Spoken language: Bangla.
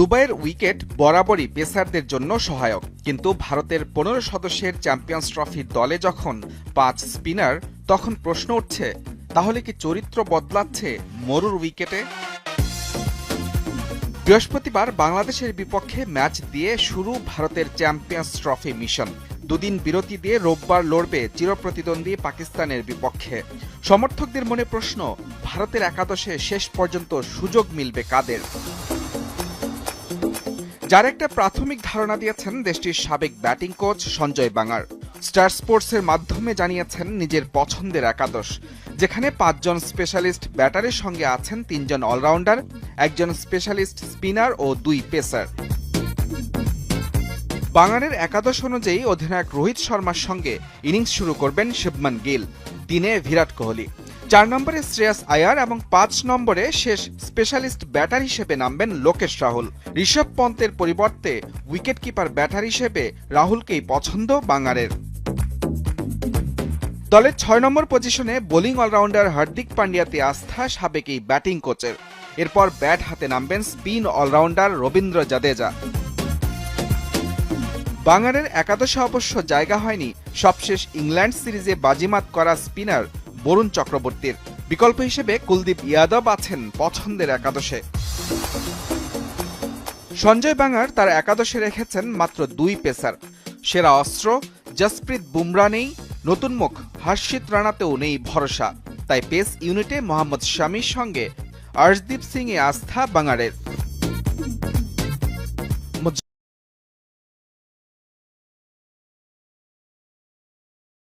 দুবাইয়ের উইকেট বরাবরই পেসারদের জন্য সহায়ক। কিন্তু ভারতের পনেরো সদস্যের চ্যাম্পিয়ন্স ট্রফির দলে যখন পাঁচ স্পিনার, তখন প্রশ্ন উঠছে, তাহলে কি চরিত্র বদলাচ্ছে মরুর উইকেটে? বৃহস্পতিবার বাংলাদেশের বিপক্ষে ম্যাচ দিয়ে শুরু ভারতের চ্যাম্পিয়ন্স ট্রফি মিশন। দুদিন বিরতি দিয়ে রোববার লড়বে চিরপ্রতিদ্বন্দ্বী পাকিস্তানের বিপক্ষে। সমর্থকদের মনে প্রশ্ন, ভারতের একাদশে শেষ পর্যন্ত সুযোগ মিলবে কাদের? যার একটা প্রাথমিক ধারণা দিয়েছেন দেশটির সাবেক batting coach Sanjay Bangar star স্পোর্টসের মাধ্যমে জানিয়েছেন নিজের পছন্দের একাদশ, যেখানে পাঁচজন স্পেশালিস্ট ব্যাটারের সঙ্গে আছেন তিনজন অলরাউন্ডার, একজন স্পেশালিস্ট স্পিনার ও দুই পেসার। বাঙারের একাদশ অনুযায়ী অধিনায়ক রোহিত শর্মার সঙ্গে ইনিংস শুরু করবেন শিবমান গিল তিনে বিরাট কোহলি। চার নম্বরে শ্রেয়াস আয়ার এবং পাঁচ নম্বরে শেষ স্পেশালিস্ট ব্যাটার হিসেবে নামবেন লোকেশ রাহুল। ঋষভ পন্তের পরিবর্তে উইকেট কিপার ব্যাটার হিসেবে রাহুলকেই পছন্দ বাঙারের দলের ছয় নম্বর পজিশনে বোলিং অলরাউন্ডার হার্দিক পান্ডিয়াতে আস্থা সাবেক এই ব্যাটিং কোচের। এরপর ব্যাট হাতে নামবেন স্পিন অলরাউন্ডার রবীন্দ্র জাদেজা। বাঙারের একাদশে অবশ্য জায়গা হয়নি। সবশেষ ইংল্যান্ড সিরিজে বাজিমাত করা স্পিনার বরুণ চক্রবর্তীর। বিকল্প হিসেবে কুলদীপ ইয়াদব আছেন পছন্দের একাদশে। সঞ্জয় বাঙার তার একাদশে রেখেছেন মাত্র দুই পেসার। সেরা অস্ত্র, জসপ্রীত বুমরা নেই, নতুন মুখ হর্ষিত রানাতেও নেই ভরসা। তাই পেস ইউনিটে মোহাম্মদ শামির সঙ্গে আর্শদীপ সিং এ আস্থা বাঙারের